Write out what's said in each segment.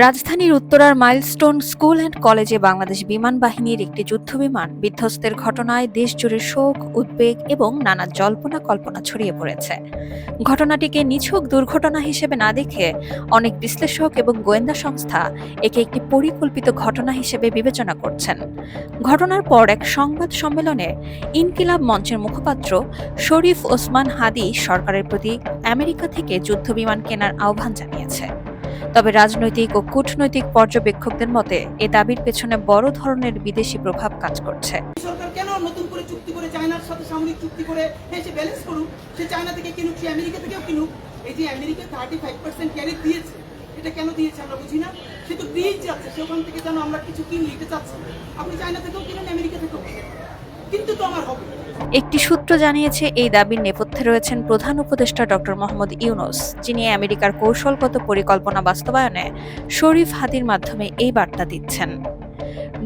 রাজধানীর উত্তরার milestone school and কলেজে বাংলাদেশ বিমান বাহিনীর একটি যুদ্ধবিমান বিধ্বস্তের ঘটনায় দেশজুড়ে শোক, উদ্বেগ এবং নানা জল্পনা কল্পনা ছড়িয়ে পড়েছে। ঘটনাটিকে নিছক দুর্ঘটনা হিসেবে না দেখে অনেক বিশ্লেষক এবং গোয়েন্দা সংস্থা একে একটি পরিকল্পিত ঘটনা হিসেবে বিবেচনা করছেন। ঘটনার পর এক সংবাদ সম্মেলনে ইনকিলাব মঞ্চের মুখপাত্র শরীফ ওসমান হাদি সরকারের প্রতি আমেরিকা থেকে যুদ্ধবিমান কেনার আহ্বান জানিয়েছে। তবে রাজনৈতিক ও কূটনৈতিক পর্যবেক্ষকদের মতে, এ দাবির পেছনে বড় ধরনের বিদেশি প্রভাব কাজ করছে। চায়নার সাথে সামরিক চুক্তি করে সে চায়না থেকে কিনুক আমেরিকা থেকেও কিনুক। এই যে আমেরিকা থার্টি ফাইভ পার্সেন্ট দিয়েছে, এটা কেন দিয়েছে আমরা বুঝি না? সে তো দিয়েই যাচ্ছে, সে ওখান থেকে যেন আমরা কিছু কিনি, এটা চাচ্ছি। আপনি চায়না থেকেও কিনেন, আমেরিকা থেকেও কিন্তু তো আমার হবে। একটি সূত্র জানিয়েছে, এই দাবির নেপথ্যে রয়েছেন প্রধান উপদেষ্টা ডক্টর মোহাম্মদ ইউনুস, যিনি আমেরিকার কৌশলগত পরিকল্পনা বাস্তবায়নে শরীফ হাদির মাধ্যমে এই বার্তা দিচ্ছেন।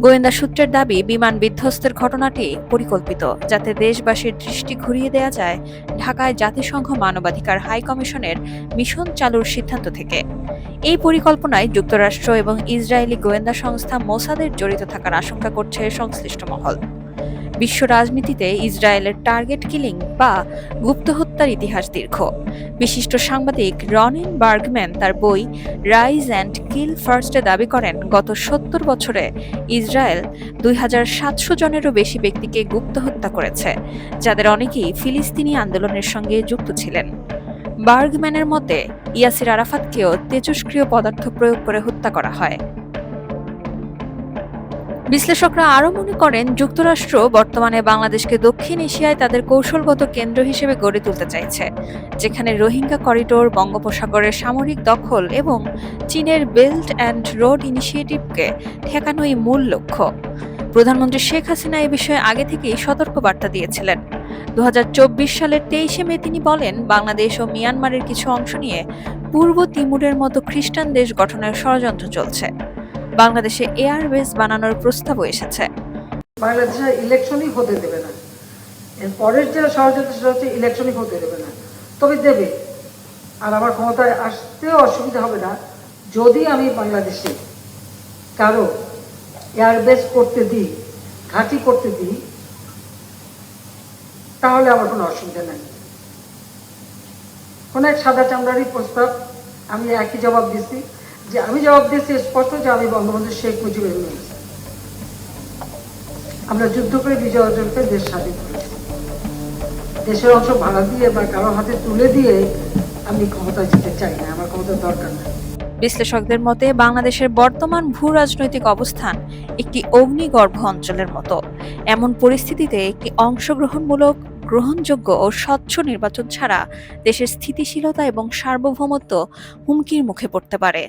গোয়েন্দা সূত্রের দাবি, বিমান বিধ্বস্তের ঘটনাটি পরিকল্পিত, যাতে দেশবাসীর দৃষ্টি ঘুরিয়ে দেয়া যায় ঢাকায় জাতিসংঘ মানবাধিকার হাই কমিশনের মিশন চালুর সিদ্ধান্ত থেকে। এই পরিকল্পনায় যুক্তরাষ্ট্র এবং ইসরায়েলি গোয়েন্দা সংস্থা মোসাদের জড়িত থাকার আশঙ্কা করছে সংশ্লিষ্ট মহল। বিশ্ব রাজনীতিতে ইসরায়েলের টার্গেট কিলিং বা গুপ্ত হত্যার ইতিহাস দীর্ঘ। বিশিষ্ট সাংবাদিক রনিন বার্গম্যান তার বই রাইজ অ্যান্ড কিল ফার্স্টে দাবি করেন, গত সত্তর বছরে ইসরায়েল দুই হাজার সাতশো জনেরও বেশি ব্যক্তিকে গুপ্ত হত্যা করেছে, যাদের অনেকেই ফিলিস্তিনি আন্দোলনের সঙ্গে যুক্ত ছিলেন। বার্গম্যানের মতে, ইয়াসির আরাফাতকেও তেজস্ক্রিয় পদার্থ প্রয়োগ করে হত্যা করা হয়। বিশ্লেষকরা আরও মনে করেন, যুক্তরাষ্ট্র বর্তমানে বাংলাদেশকে দক্ষিণ এশিয়ায় তাদের কৌশলগত কেন্দ্র হিসেবে গড়ে তুলতে চাইছে, যেখানে রোহিঙ্গা করিডোর, বঙ্গোপসাগরের সামরিক দখল এবং চীনের বেল্ট অ্যান্ড রোড ইনিশিয়েটিভকে ঠেকানোই মূল লক্ষ্য। প্রধানমন্ত্রী শেখ হাসিনা এ বিষয়ে আগে থেকেই সতর্ক বার্তা দিয়েছিলেন। দু হাজার চব্বিশ সালের তেইশে মে তিনি বলেন, বাংলাদেশ ও মিয়ানমারের কিছু অংশ নিয়ে পূর্ব তিমুরের মতো খ্রিস্টান দেশ গঠনের ষড়যন্ত্র চলছে। বাংলাদেশে এয়ারবেস বানানোর প্রস্তাবও এসেছে। বাংলাদেশের ইলেকশনই হতে দেবে না। এর পরের যে ষড়যন্ত্র সেটা হচ্ছে ইলেকশনই হতে দেবে না। তবে দেবে। আর আমার ক্ষমতায় আসতেও অসুবিধা হবে না। যদি আমি বাংলাদেশে কারও এয়ারবেস করতে দিই, ঘাঁটি করতে দিই, তাহলে আমার কোনো অসুবিধা নাই। কোনো এক সাদা চামড়ারই প্রস্তাব আমি একই জবাব দিচ্ছি যে আমি জবাব দিয়েছি স্পষ্ট যে আমি বঙ্গবন্ধু শেখ মুজিবের মেয়ে। আমরা যুদ্ধ করে বিজয় অর্জন করে দেশ স্বাধীন দেশের অংশ ভাড়া দিয়ে বা কারও হাতে তুলে দিয়ে আমি ক্ষমতায় যেতে চাই না, আমার ক্ষমতার দরকার নেই। বিশ্লেষকদের মতে, বাংলাদেশের বর্তমান ভূ রাজনৈতিক অবস্থান একটি অগ্নিগর্ভ অঞ্চলের মতো। এমন পরিস্থিতিতে একটি অংশগ্রহণমূলক, গ্রহণযোগ্য ও স্বচ্ছ নির্বাচন ছাড়া দেশের স্থিতিশীলতা এবং সার্বভৌমত্ব হুমকির মুখে পড়তে পারে।